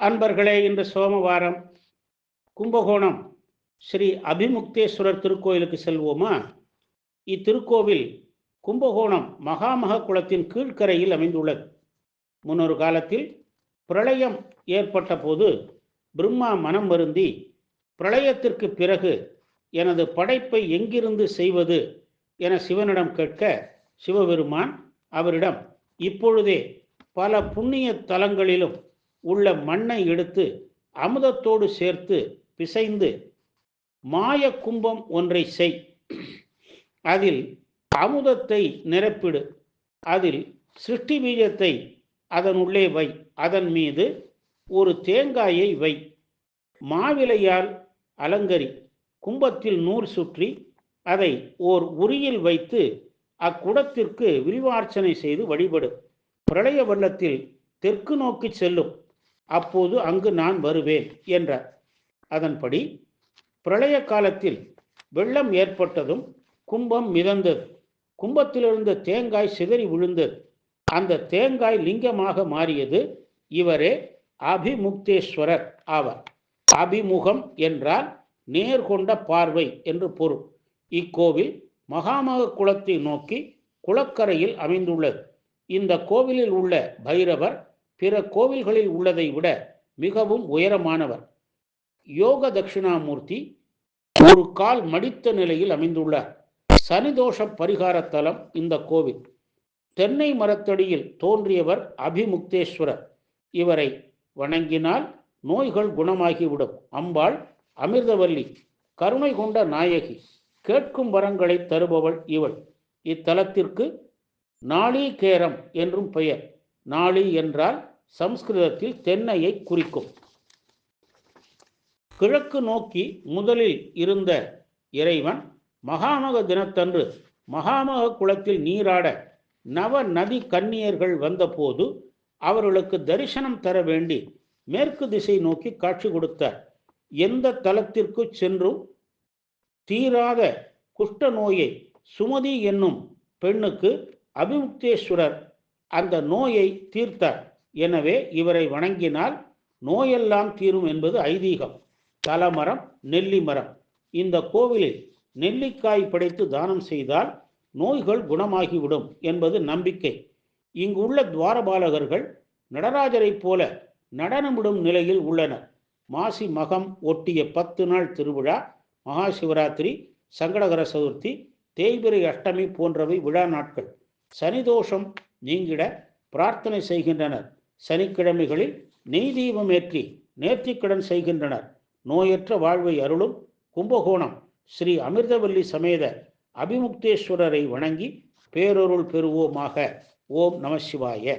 அன்பர்களே இன்று சோமவாரம். கும்பகோணம் ஸ்ரீ அபிமுக்தேஸ்வரர் திருக்கோயிலுக்கு செல்வோமா? இத்திருக்கோவில் கும்பகோணம் மகாமக குளத்தின் கீழ்க்கரையில் அமைந்துள்ளது. முன்னொரு காலத்தில் பிரளயம் ஏற்பட்ட போது பிரம்மா மனம் வருந்தி பிரளயத்திற்கு பிறகு எனது படைப்பை எங்கிருந்து செய்வது? என சிவனிடம் கேட்க சிவபெருமான் அவரிடம் இப்பொழுதே பல புண்ணிய தலங்களிலும் உள்ள மண்ணை எடுத்து அமுதத்தோடு சேர்த்து பிசைந்து மாய கும்பம் ஒன்றை செய். அதில் அமுதத்தை நிரப்பிடு. அதில் சிருஷ்டி பீஜத்தை அதன் உள்ளே வை. அதன் மீது ஒரு தேங்காயை வை. மாவிலையால் அலங்கரி. கும்பத்தில் நூல் சுற்றி அதை ஓர் உரியில் வைத்து அக்குடத்திற்கு விரிவார்ச்சனை செய்து வழிபடு. பிரளய வெள்ளத்தில் தெற்கு நோக்கி செல்லும். அப்போது அங்கு நான் வருவேன் என்றார். அதன்படி பிரளய காலத்தில் வெள்ளம் ஏற்பட்டதும் கும்பம் மிதந்தது. கும்பத்திலிருந்த தேங்காய் சிதறி விழுந்தது. அந்த தேங்காய் லிங்கமாக மாறியது இவரே அபிமுக்தேஸ்வரர் ஆவார். அபிமுகம் என்றால் நேர்கொண்ட பார்வை என்று பொருள். இக்கோவில் மகாமக குளத்தை நோக்கி குளக்கரையில் அமைந்துள்ளது. இந்த கோவிலில் உள்ள பைரவர் பிற கோவில்களில் உள்ளதை விட மிகவும் உயரமானவர். யோக தட்சிணாமூர்த்தி ஒரு கால் மடித்த நிலையில் அமைந்துள்ளார் சனிதோஷ பரிகார தலம் இந்த கோவில். தென்னை மரத்தடியில் தோன்றியவர் அபிமுக்தேஸ்வரர். இவரை வணங்கினால் நோய்கள் குணமாகிவிடும். அம்பாள் அமிர்தவல்லி கருணை கொண்ட நாயகி கேட்கும் வரங்களை தருபவள் இவள். இத்தலத்திற்கு நாளீகேரம் என்றும் பெயர். நாளி என்றால் சம்ஸ்கிருதத்தில் தென்னையை குறிக்கும். கிழக்கு நோக்கி முதலில் இருந்த இறைவன் மகாமக தினத்தன்று மகாமக குளத்தில் நீராட நவ நதி கன்னியர்கள் வந்தபோது அவர்களுக்கு தரிசனம் தர வேண்டி மேற்கு திசை நோக்கி காட்சி கொடுத்தார் எந்த தலத்திற்கு சென்றும் தீராத குஷ்ட நோயை சுமதி என்னும் பெண்ணுக்கு அபிமுக்தேஸ்வரர் அந்த நோயை தீர்த்தார். எனவே இவரை வணங்கினால் நோயெல்லாம் தீரும் என்பது ஐதீகம். தலமரம் நெல்லி மரம். இந்த கோவிலில் நெல்லிக்காய் படைத்து தானம் செய்தால் நோய்கள் குணமாகிவிடும் என்பது நம்பிக்கை. இங்குள்ள துவாரபாலகர்கள் நடராஜரைப் போல நடனமிடும் நிலையில் உள்ளனர். மாசி மகம் ஒட்டிய பத்து நாள் திருவிழா மகா சிவராத்திரி சங்கடகர சதுர்த்தி தேய்பிரை அஷ்டமி போன்றவை விழா நாட்கள். சனிதோஷம் நீங்கிட பிரார்த்தனை செய்கின்றனர். சனிக்கிழமைகளில் நெய் தீபம் ஏற்றி நேர்த்திக்கடன் செய்கின்றனர். நோயற்ற வாழ்வை அருளும் கும்பகோணம் ஸ்ரீ அமிர்தவல்லி சமேத அபிமுக்தேஸ்வரரை வணங்கி பேரொருள் பெறுவோமாக. ஓம் நம சிவாய.